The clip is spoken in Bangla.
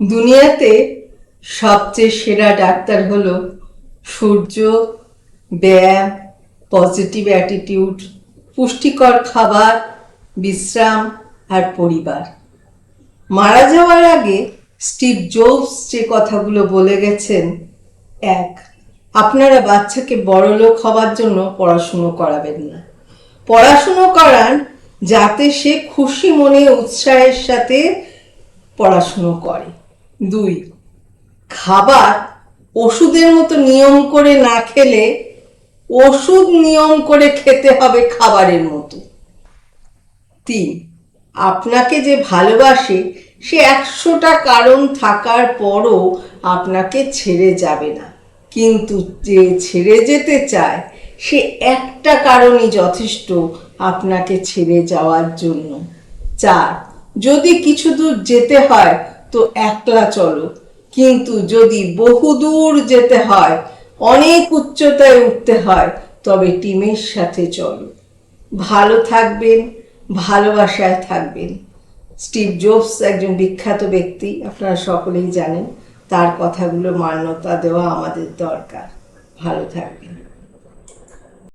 দুনিয়াতে সবচেয়ে সেরা ডাক্তার হলো সূর্য, ব্যায়াম পজিটিভ অ্যাটিটিউড পুষ্টিকর খাবার, বিশ্রাম আর পরিবার। মারা যাওয়ার আগে স্টিভ জোবস যে কথাগুলো বলে গেছেন, এক, আপনারা বাচ্চাকে বড়লোক হওয়ার জন্য পড়াশুনো করাবেন না। পড়াশুনো করান যাতে সে খুশি মনে উৎসাহের সাথে পড়াশুনো করে। দুই। খাবার ওষুধের মতো নিয়ম করে না খেলে ওষুধ নিয়ম করে খেতে হবে খাবারের মতো। তিন, আপনাকে যে ভালোবাসে, সে একশোটা কারণ থাকার পরও আপনাকে ছেড়ে যাবে না। কিন্তু যে ছেড়ে যেতে চায়, সে একটা কারণই যথেষ্ট আপনাকে ছেড়ে যাওয়ার জন্য। চার, যদি কিছু দূর যেতে হয় তো একলা চলো। কিন্তু যদি বহুদূর যেতে হয়, অনেক উচ্চতায় উঠতে হয়, তবে টিমের সাথে চলো। ভালো থাকবেন, ভালোবাসায় থাকবেন। স্টিভ জোবস একজন বিখ্যাত ব্যক্তি, আপনারা সকলেই জানেন। তার কথাগুলো মান্যতা দেওয়া আমাদের দরকার। ভালো থাকবেন।